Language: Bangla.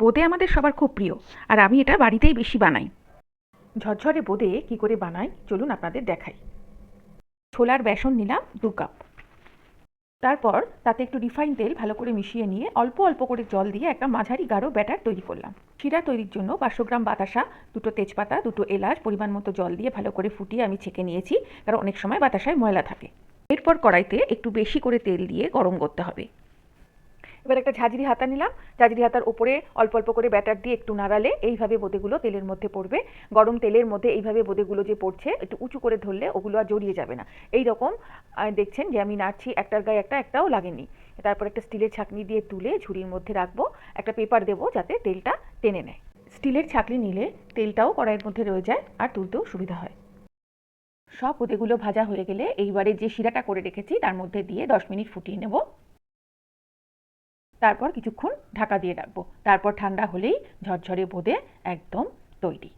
বোঁদে আমাদের সবার খুব প্রিয়, আর আমি এটা বাড়িতেই বেশি বানাই। ঝরঝরে বোঁদে কি করে বানাই? চলুন আপনাদের দেখাই। ছোলার বেসন নিলাম দু কাপ। তারপর তাতে একটু রিফাইন তেল ভালো করে মিশিয়ে নিয়ে অল্প অল্প করে জল দিয়ে একটা মাঝারি গাঢ় ব্যাটার তৈরি করলাম। শিরা তৈরির জন্য পাঁচশো গ্রাম বাতাসা, দুটো তেজপাতা, দুটো এলাচ, পরিমাণ মতো জল দিয়ে ভালো করে ফুটিয়ে আমি ছেঁকে নিয়েছি, কারণ অনেক সময় বাতাসায় ময়লা থাকে। এরপর কড়াইতে একটু বেশি করে তেল দিয়ে গরম করতে হবে। এবার একটা ঝাঁঝরি হাতা নিলাম। ঝাঁঝরি হাতার ওপরে অল্প অল্প করে ব্যাটার দিয়ে একটু নাড়ালে এইভাবে বোঁদেগুলো তেলের মধ্যে পড়বে। গরম তেলের মধ্যে এইভাবে বোঁদেগুলো যে পড়ছে, একটু উঁচু করে ধরলে ওগুলো আর জড়িয়ে যাবে না। এই রকম দেখছেন যে আমি নাড়ছি, একটার গায়ে একটা, একটাও লাগেনি। তারপর একটা স্টিলের ছাঁকনি দিয়ে তুলে ঝুড়ির মধ্যে রাখব। একটা পেপার দেবো যাতে তেলটা টেনে নেয়। স্টিলের ছাঁকনি নিলে তেলটাও কড়াইয়ের মধ্যে রয়ে যায় আর তুলতেও সুবিধা হয়। সব বোঁদেগুলো ভাজা হয়ে গেলে এইবারে যে শিরাটা করে রেখেছি, তার মধ্যে দিয়ে দশ মিনিট ফুটিয়ে নেব। তারপর কিছুক্ষণ ঢাকা দিয়ে রাখব। তারপর ঠান্ডা হলেই ঝরঝরে বোঁদে একদম তৈরি।